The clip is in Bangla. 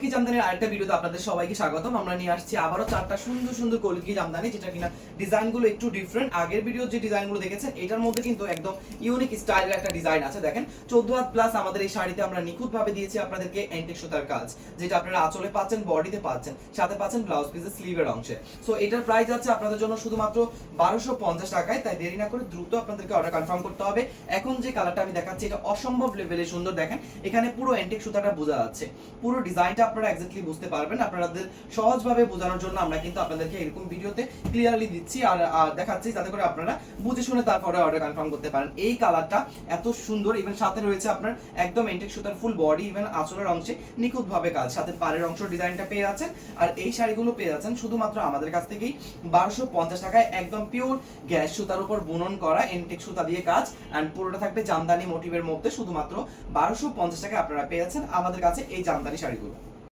কি জামদানির আরেকটা ভিডিওতে আপনাদের সবাইকে স্বাগতম। আমরা নিয়ে আসছি আবারও চারটা সুন্দর সুন্দর কলকি জামদানি, যেটা কিনা ডিজাইনগুলো একটু ডিফারেন্ট আগের ভিডিও যে ডিজাইনগুলো দেখেছেন, এটার মধ্যে কিন্তু একদম ইউনিক স্টাইলের একটা ডিজাইন আছে। দেখেন, চোদ্দ হাত প্লাস আমাদের এই শাড়িতে আমরা নিখুঁত ভাবে দিয়েছি আপনাদেরকে এন্টিক সুতার কাজ, যেটা আপনারা আঁচলে পাচ্ছেন বডিতে পাচ্ছেন, সাথে পাচ্ছেন ব্লাউজ পিসের স্লিভের অংশে। সো এটার প্রাইস আছে আপনাদের জন্য শুধুমাত্র বারোশো পঞ্চাশ টাকায়, তাই দেরি না করে দ্রুত আপনাদেরকে অর্ডার কনফার্ম করতে হবে। এখন যে কালারটা আমি দেখাচ্ছি, এটা অসম্ভব লেভেলে সুন্দর। দেখেন, এখানে পুরো এন্টিক সুতাটা বোঝা যাচ্ছে। পুরো ডিজাইনটা আপনারা এক্স্যাক্টলি বুঝতে পারবেন। আপনাদের সহজভাবে বোঝানোর জন্য আমরা কিন্তু আপনাদেরকে এরকম ভিডিওতে ক্লিয়ারলি দিচ্ছি আর দেখাচ্ছি যাতে করে আপনারা বুঝে শুনে তারপরে অর্ডার কনফার্ম করতে পারেন। এই কালারটা এত সুন্দর ইভেন সাথে রয়েছে আপনার একদম এন্টিক সুতার ফুল বডি ইভেন আঁচলের অংশে নিখুঁত ভাবে কাজ। সাথে পাড়ের অংশ ডিজাইনটা পেয়ে যাচ্ছেন আর এই শাড়িগুলো পেয়ে যাচ্ছেন শুধুমাত্র আমাদের কাছ থেকেই বারোশো পঞ্চাশ টাকায় একদম পিওর গ্যাস সুতার উপর বুনন করা এন্টিক সুতা দিয়ে কাজ। অ্যান্ড পুরোটা থাকবে জামদানি মোটিভের মধ্যে শুধুমাত্র বারোশো পঞ্চাশ টাকায় আপনারা পেয়ে যাচ্ছেন আমাদের কাছে এই জামদানি শাড়িগুলো।